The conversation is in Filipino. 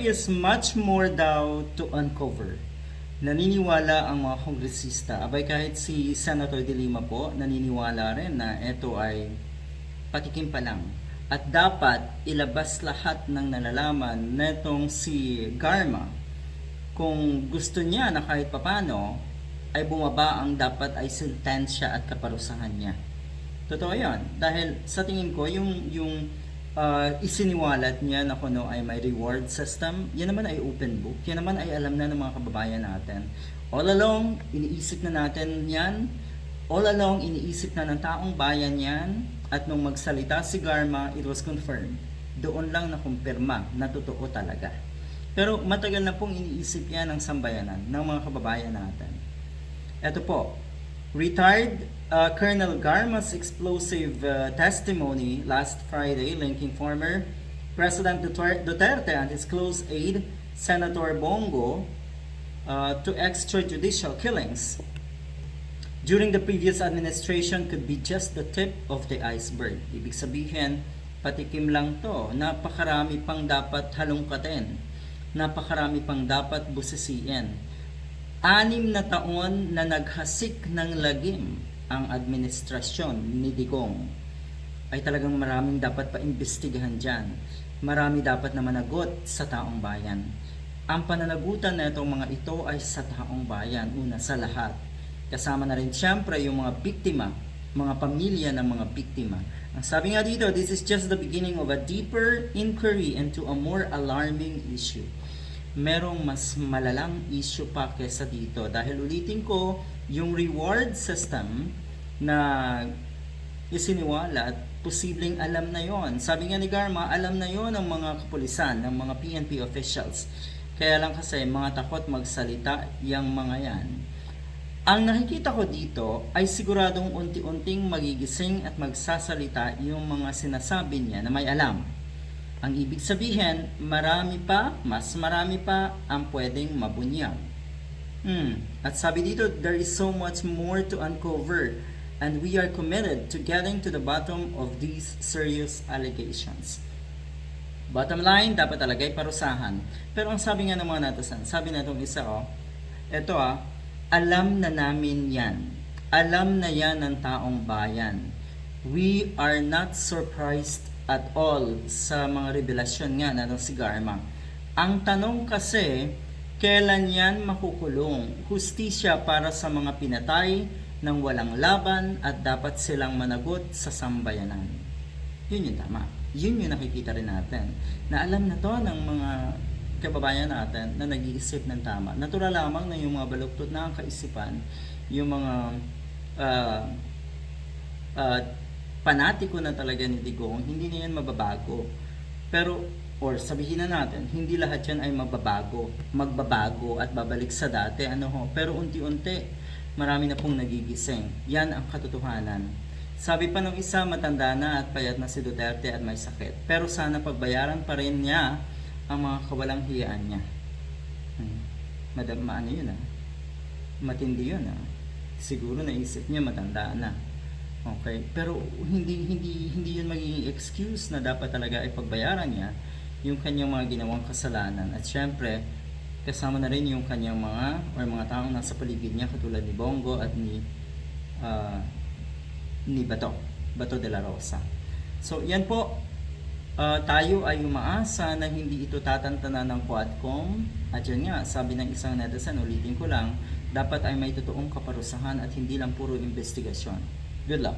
is much more daw to uncover. Naniniwala ang mga kongresista, abay kahit si Senator De Lima po, naniniwala rin na ito ay patikim pa lang. At dapat ilabas lahat ng nalalaman netong si Garma kung gusto niya na kahit papano ay bumaba ang dapat ay sentensya at kaparusahan niya. Totoo yan. Dahil sa tingin ko, yung, yung ah, isiniwalat niya na kuno ay may reward system, yan naman ay open book. Yan naman ay alam na ng mga kababayan natin. All along, iniisip na natin yan. All along, iniisip na ng taong bayan yan. At nung magsalita si Garma, it was confirmed. Doon lang nakumpirma na totoo talaga. Pero matagal na pong iniisip yan ng sambayanan ng mga kababayan natin. Ito po, retired uh, Colonel Garma's explosive uh, testimony last Friday linking former President Duter- Duterte and his close aide, Senator Bongo, uh, to extrajudicial killings during the previous administration could be just the tip of the iceberg. Ibig sabihin, patikim lang to. Napakarami pang dapat halongkatin. Napakarami pang dapat busisiin. Anim na taon na naghasik ng lagim ang administrasyon ni Digong ay talagang maraming dapat paimbestigahan dyan. Marami dapat na managot sa taong bayan. Ang pananagutan na itong mga ito ay sa taong bayan, una sa lahat. Kasama na rin siyempre yung mga biktima, mga pamilya ng mga biktima. Ang sabi nga dito, this is just the beginning of a deeper inquiry into a more alarming issue. Merong mas malalang issue pa kesa dito. Dahil ulitin ko, yung reward system na isiniwala at posibleng alam na yon. Sabi nga ni Garma, alam na yon ng mga kapulisan, ng mga PNP officials. Kaya lang kasi mga takot magsalita yung mga yan. Ang nakikita ko dito ay siguradong unti-unting magigising at magsasalita yung mga sinasabi niya na may alam. Ang ibig sabihin, marami pa, mas marami pa ang pwedeng mabunyag. Hmm. At sabi dito, there is so much more to uncover and we are committed to getting to the bottom of these serious allegations. Bottom line, dapat talaga ay parusahan. Pero ang sabi nga ng mga natasan, sabi na itong isa, oh, eto ah, alam na namin yan. Alam na yan ng taong bayan. We are not surprised at all sa mga revelasyon nga na si Garma. Ang tanong kasi, kailan yan makukulong? Hustisya para sa mga pinatay ng walang laban at dapat silang managot sa sambayanan. Yun yung tama. Yun yung nakikita rin natin. Na alam na to ng mga kababayan natin na nag-iisip ng tama. Natural lamang na yung mga baluktot na ang kaisipan, yung mga ah, ah, panatiko na talaga ni Digong, hindi na yan mababago. Pero, or sabihin na natin, hindi lahat yan ay mababago, magbabago at babalik sa dati. Ano ho? Pero unti-unti, marami na pong nagigising. Yan ang katotohanan. Sabi pa ng isa, matanda na at payat na si Duterte at may sakit. Pero sana pagbayaran pa rin niya ang mga kawalang hiyaan niya. Hmm. Madam, maano yun ah? Matindi yun ah. Siguro naisip niya matanda na. Okay, pero hindi hindi hindi 'yun magiging excuse na dapat talaga ay pagbayaran niya yung kanyang mga ginawang kasalanan. At syempre, kasama na rin yung kanyang mga or mga taong nasa paligid niya katulad ni Bongo at ni ah, ni Bato, Bato de la Rosa. So, yan po. Ah, tayo ay umaasa na hindi ito tatantanan ng Quadcom. At yun nga, sabi ng isang netizen, ulitin ko lang, dapat ay may totoong kaparusahan at hindi lang puro investigasyon. viết là